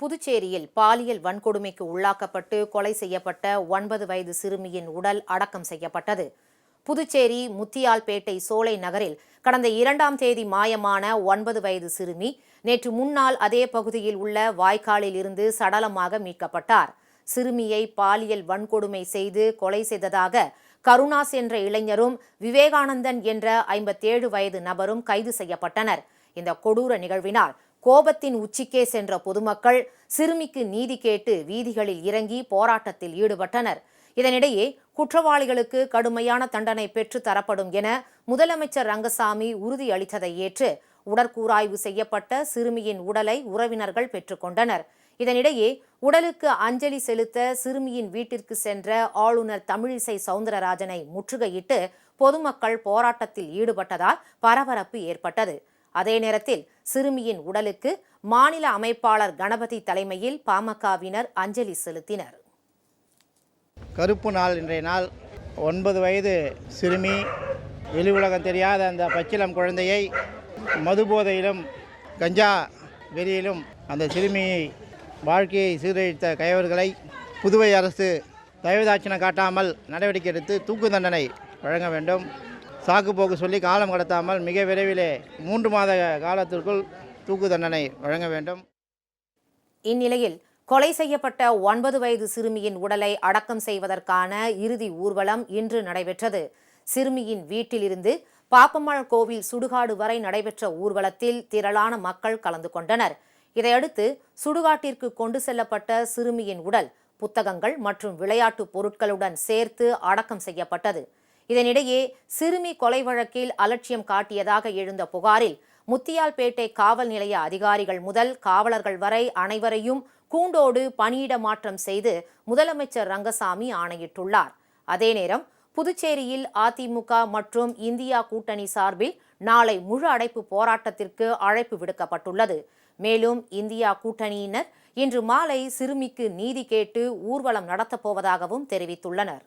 புதுச்சேரியில் பாலியல் வன்கொடுமைக்கு உள்ளாக்கப்பட்டு கொலை செய்யப்பட்ட ஒன்பது வயது சிறுமியின் உடல் அடக்கம் செய்யப்பட்டது. புதுச்சேரி முத்தியால்பேட்டை சோலை நகரில் கடந்த இரண்டாம் தேதி மாயமான ஒன்பது வயது சிறுமி நேற்று முன்னாள் அதே பகுதியில் உள்ள வாய்க்காலில் இருந்து சடலமாக மீட்கப்பட்டார். சிறுமியை பாலியல் வன்கொடுமை செய்து கொலை செய்ததாக கருணாஸ் என்ற இளைஞரும் விவேகானந்தன் என்ற ஐம்பத்தேழு வயது நபரும் கைது செய்யப்பட்டனர். இந்த கொடூர நிகழ்வினால் கோபத்தின் உச்சிக்கே சென்ற பொதுமக்கள் சிறுமிக்கு நீதி கேட்டு வீதிகளில் இறங்கி போராட்டத்தில் ஈடுபட்டனர். இதனிடையே குற்றவாளிகளுக்கு கடுமையான தண்டனை பெற்று தரப்படும் என முதலமைச்சர் ரங்கசாமி உறுதியளித்ததை ஏற்று உடற்கூராய்வு செய்யப்பட்ட சிறுமியின் உடலை உறவினர்கள் பெற்றுக்கொண்டனர். இதனிடையே உடலுக்கு அஞ்சலி செலுத்த சிறுமியின் வீட்டிற்கு சென்ற ஆளுநர் தமிழிசை சவுந்தரராஜனை முற்றுகையிட்டு பொதுமக்கள் போராட்டத்தில் ஈடுபட்டதால் பரபரப்பு ஏற்பட்டது. அதே நேரத்தில் சிறுமியின் உடலுக்கு மாநில அமைப்பாளர் கணபதி தலைமையில் பாமகவினர் அஞ்சலி செலுத்தினர். கருப்பு நாள் இன்றைய நாள். ஒன்பது வயது சிறுமி வெளி உலகம் தெரியாத அந்த பச்சிலம் குழந்தையை மது போதையிலும் கஞ்சா வெறியிலும் அந்த சிறுமியை வாழ்க்கையை சீரழித்த கயவர்களை புதுவை அரசு தயவுதாட்சணம் காட்டாமல் நடவடிக்கை எடுத்து தூக்கு தண்டனை வழங்க வேண்டும். சாக்கு போக்கு சொல்லி காலம் கடத்தாமல் மிக விரைவிலே மூன்று மாத காலத்திற்குள் தூக்கு தண்டனை வழங்க வேண்டும். இந்நிலையில் கொலை செய்யப்பட்ட ஒன்பது வயது சிறுமியின் உடலை அடக்கம் செய்வதற்கான இறுதி ஊர்வலம் இன்று நடைபெற்றது. சிறுமியின் வீட்டிலிருந்து பாப்பம்மாள் கோவில் சுடுகாடு வரை நடைபெற்ற ஊர்வலத்தில் திரளான மக்கள் கலந்து கொண்டனர். இதையடுத்து சுடுகாட்டிற்கு கொண்டு செல்லப்பட்ட சிறுமியின் உடல் புத்தகங்கள் மற்றும் விளையாட்டு பொருட்களுடன் சேர்த்து அடக்கம் செய்யப்பட்டது. இதனிடையே சிறுமி கொலை வழக்கில் அலட்சியம் காட்டியதாக எழுந்த புகாரில் முத்தியால்பேட்டை காவல் நிலைய அதிகாரிகள் முதல் காவலர்கள் வரை அனைவரையும் கூண்டோடு பணியிட மாற்றம் செய்து முதலமைச்சர் ரங்கசாமி ஆணையிட்டுள்ளார். அதே நேரம் புதுச்சேரியில் அதிமுக மற்றும் இந்தியா கூட்டணி சார்பில் நாளை முழு அடைப்பு போராட்டத்திற்கு அழைப்பு விடுக்கப்பட்டுள்ளது. மேலும் இந்தியா கூட்டணியினர் இன்று மாலை சிறுமிக்கு நீதி கேட்டு ஊர்வலம் நடத்தப்போவதாகவும் தெரிவித்துள்ளனர்.